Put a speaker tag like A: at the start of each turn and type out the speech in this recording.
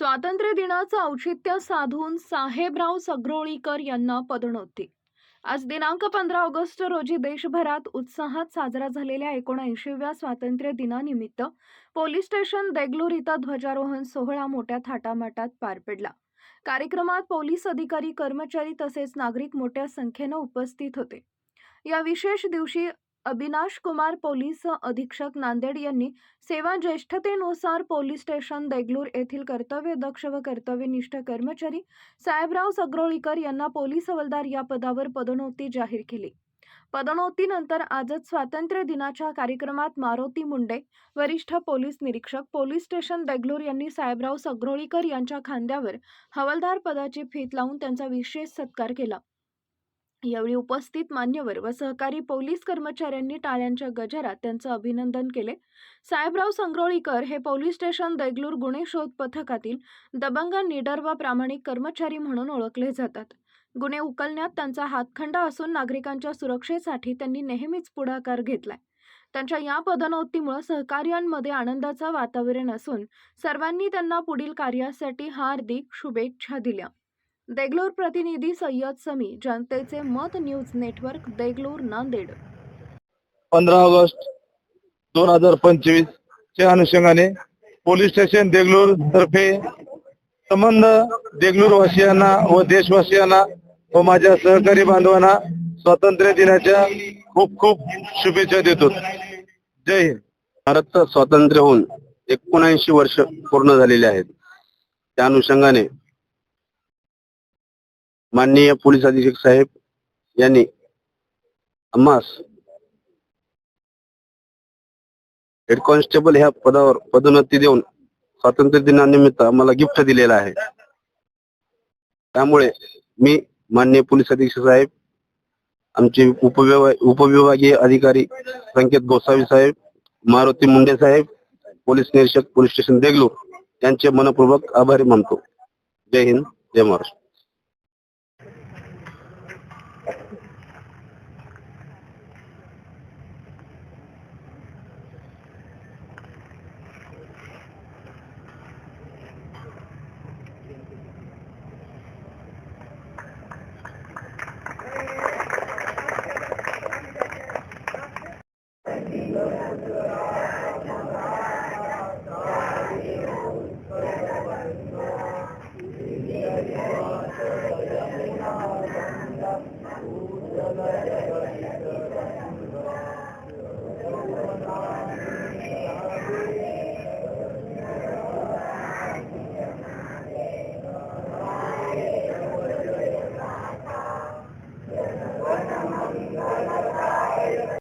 A: स्वातंत्र्य दिनाचं औचित्य साधून साहेबराव सगरोळीकर यांना पदोन्नती. आज दिनांक पंधरा ऑगस्ट रोजी देशभरात उत्साहात साजरा झालेल्या एकोणऐंशीव्या स्वातंत्र्य दिनानिमित्त पोलीस स्टेशन देगलूर इथं ध्वजारोहण सोहळा मोठ्या थाटामाटात पार पडला. कार्यक्रमात पोलीस अधिकारी कर्मचारी तसेच नागरिक मोठ्या संख्येनं उपस्थित होते. या विशेष दिवशी अविनाश कुमार पोलीस अधीक्षक नांदेड यांनी सेवा ज्येष्ठतेनुसार पोलीस स्टेशन देगलूर येथील कर्तव्य दक्ष व कर्तव्यनिष्ठ कर्मचारी साहेबराव सगरोळीकर यांना पोलीस हवालदार या पदावर पदोन्नती जाहीर केली. पदोन्नतीनंतर आजच स्वातंत्र्य दिनाच्या कार्यक्रमात मारुती मुंडे वरिष्ठ पोलीस निरीक्षक पोलीस स्टेशन देगलूर यांनी साहेबराव सगरोळीकर यांच्या खांद्यावर हवालदार पदाची फीत लावून त्यांचा विशेष सत्कार केला. यावेळी उपस्थित मान्यवर व सहकारी पोलीस कर्मचाऱ्यांनी टाळ्यांच्या गजरात त्यांचं अभिनंदन केले. साहेबराव संग्रोळीकर हे पोलीस स्टेशन देगलूर गुन्हे शोध पथकातील दबंग निडर व प्रामाणिक कर्मचारी म्हणून ओळखले जातात. गुन्हे उकलण्यात त्यांचा हातखंडा असून नागरिकांच्या सुरक्षेसाठी त्यांनी नेहमीच पुढाकार घेतलाय. त्यांच्या या पदोन्नतीमुळे सहकार्यांमध्ये आनंदाचं वातावरण असून सर्वांनी त्यांना पुढील कार्यासाठी हार्दिक शुभेच्छा दिल्या. देगलूर प्रतिनिधी सय्यद समी जनतेचे मत न्यूज नेटवर्क देगलूर नांदेड.
B: पंधरा ऑगस्ट दोन हजार पंचवीस च्या अनुषंगाने पोलीस स्टेशन देगलूर तर्फे संबंध देगलूर वासियांना व देशवासियांना व माझ्या सहकारी बांधवांना स्वातंत्र्य दिनाच्या खूप खूप शुभेच्छा देतो. जय हिंद.
C: भारतचं स्वातंत्र्य होऊन एकोणऐंशी वर्ष पूर्ण झालेले आहेत. त्या अनुषंगाने माननीय पोलीस अधीक्षक साहेब यांनी आम्हास हेड कॉन्स्टेबल ह्या पदावर पदोन्नती देऊन स्वातंत्र्य दिनानिमित्त आम्हाला गिफ्ट दिलेला आहे. त्यामुळे मी माननीय पोलीस अधीक्षक साहेब आमचे उपविभा उपविभागीय अधिकारी संकेत गोसावी साहेब मारुती मुंडे साहेब पोलीस निरीक्षक पोलीस स्टेशन देगलूर यांचे मनपूर्वक आभारी मानतो. जय हिंद जय महाराष्ट्र. Oh, my God.